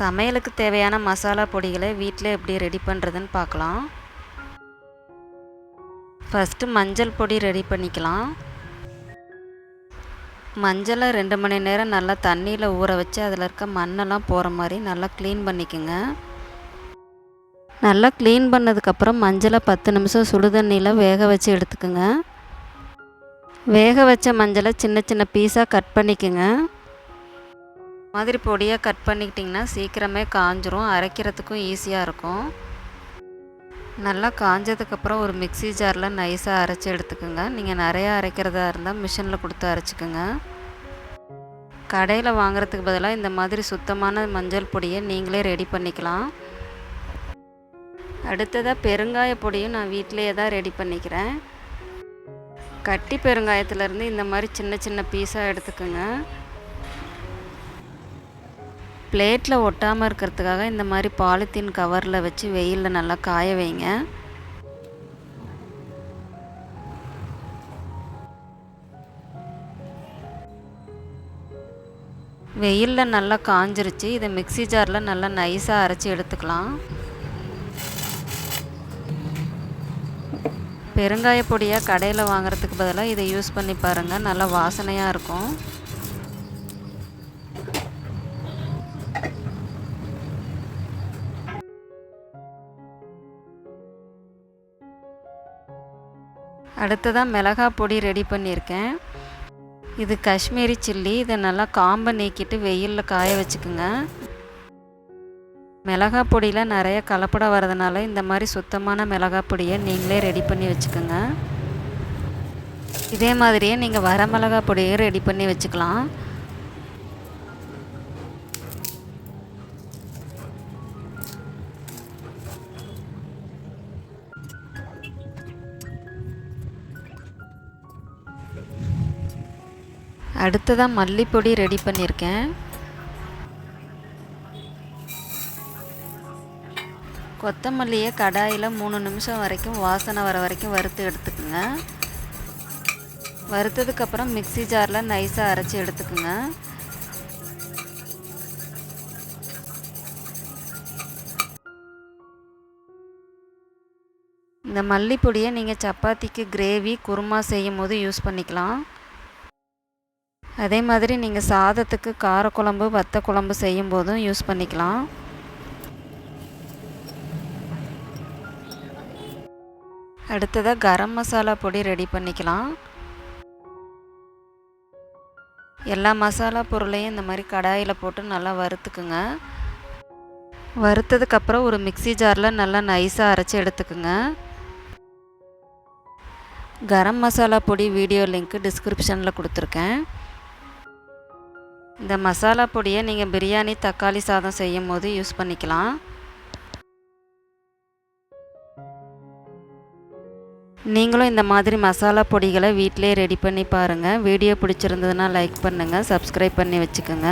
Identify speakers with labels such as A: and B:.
A: சமையலுக்கு தேவையான மசாலா பொடிகளை வீட்டில் எப்படி ரெடி பண்ணுறதுன்னு பார்க்கலாம். ஃபஸ்ட்டு மஞ்சள் பொடி ரெடி பண்ணிக்கலாம். மஞ்சளை ரெண்டு மணி நேரம் நல்லா தண்ணியில் ஊற வச்சு அதில் இருக்க மண்ணெல்லாம் போகிற மாதிரி நல்லா க்ளீன் பண்ணிக்கோங்க. நல்லா க்ளீன் பண்ணதுக்கப்புறம் மஞ்சளை பத்து நிமிஷம் சுடு தண்ணியில் வேக வச்சு எடுத்துக்கோங்க. வேக வச்ச மஞ்சளை சின்ன சின்ன பீஸாக கட் பண்ணிக்கோங்க. மாதிரி பொடியாக கட் பண்ணிக்கிட்டிங்கன்னா சீக்கிரமே காஞ்சிரும் அரைக்கிறதுக்கும் ஈஸியாக இருக்கும். நல்லா காஞ்சதுக்கப்புறம் ஒரு மிக்சி ஜாரில் நைஸாக அரைச்சி எடுத்துக்கோங்க. நீங்கள் நிறையா அரைக்கிறதா இருந்தால் மிஷினில் கொடுத்து அரைச்சிக்கோங்க. கடையில் வாங்குறதுக்கு பதிலாக இந்த மாதிரி சுத்தமான மஞ்சள் பொடியை நீங்களே ரெடி பண்ணிக்கலாம். அடுத்ததாக பெருங்காய பொடியும் நான் வீட்டிலையே தான் ரெடி பண்ணிக்கிறேன். கட்டி பெருங்காயத்துலேருந்து இந்த மாதிரி சின்ன சின்ன பீஸாக எடுத்துக்கோங்க. பிளேட்டில் ஒட்டாமல் இருக்கிறதுக்காக இந்த மாதிரி பாலித்தீன் கவரில் வச்சு வெயிலில் நல்லா காய வைங்க. வெயிலில் நல்லா காஞ்சிருச்சு. இதை மிக்சி ஜாரில் நல்லா நைஸாக அரைச்சி எடுத்துக்கலாம். பெருங்காய பொடியாக கடையில் வாங்குறதுக்கு பதிலாக இதை யூஸ் பண்ணி பாருங்கள் நல்லா வாசனையாக இருக்கும். அடுத்ததாக மிளகாய் பொடி ரெடி பண்ணியிருக்கேன். இது காஷ்மீரி சில்லி. இதை நல்லா காம்பை நீக்கிட்டு வெயிலில் காய வச்சுக்குங்க. மிளகாய் பொடியில் நிறைய கலப்படம் வரதுனால இந்த மாதிரி சுத்தமான மிளகாய் பொடியை நீங்களே ரெடி பண்ணி வச்சுக்கோங்க. இதே மாதிரியே நீங்கள் வர மிளகாய் பொடியை ரெடி பண்ணி வச்சுக்கலாம். அடுத்ததாக மல்லிப்பொடி ரெடி பண்ணியிருக்கேன் கொத்தமல்லியை கடாயில் மூணு நிமிஷம் வரைக்கும் வாசனை வர வரைக்கும் வறுத்து எடுத்துக்குங்க. வறுத்ததுக்கப்புறம் மிக்சி ஜாரில் நைஸாக அரைச்சி எடுத்துக்கோங்க. இந்த மல்லிப்பொடியை நீங்கள் சப்பாத்திக்கு கிரேவி குருமா செய்யும் போது யூஸ் பண்ணிக்கலாம். அதே மாதிரி நீங்கள் சாதத்துக்கு காரக்குழம்பு வத்த குழம்பு செய்யும் போதும் யூஸ் பண்ணிக்கலாம். அடுத்ததாக கரம் மசாலா பொடி ரெடி பண்ணிக்கலாம். எல்லா மசாலா பொருளையும் இந்த மாதிரி கடாயில் போட்டு நல்லா வறுத்துக்குங்க. வறுத்ததுக்கப்புறம் ஒரு மிக்சி ஜாரில் நல்லா நைஸாக அரைச்சி எடுத்துக்குங்க. கரம் மசாலா பொடி வீடியோ லிங்க் டிஸ்கிரிப்ஷனில் கொடுத்துருக்கேன். இந்த மசாலா பொடியை நீங்கள் பிரியாணி தக்காளி சாதம் செய்யும் போது யூஸ் பண்ணிக்கலாம். நீங்களும் இந்த மாதிரி மசாலா பொடிகளை வீட்டிலே ரெடி பண்ணி பாருங்கள் வீடியோ பிடிச்சிருந்ததுன்னா லைக் பண்ணுங்கள் சப்ஸ்கிரைப் பண்ணி வச்சுக்கோங்க.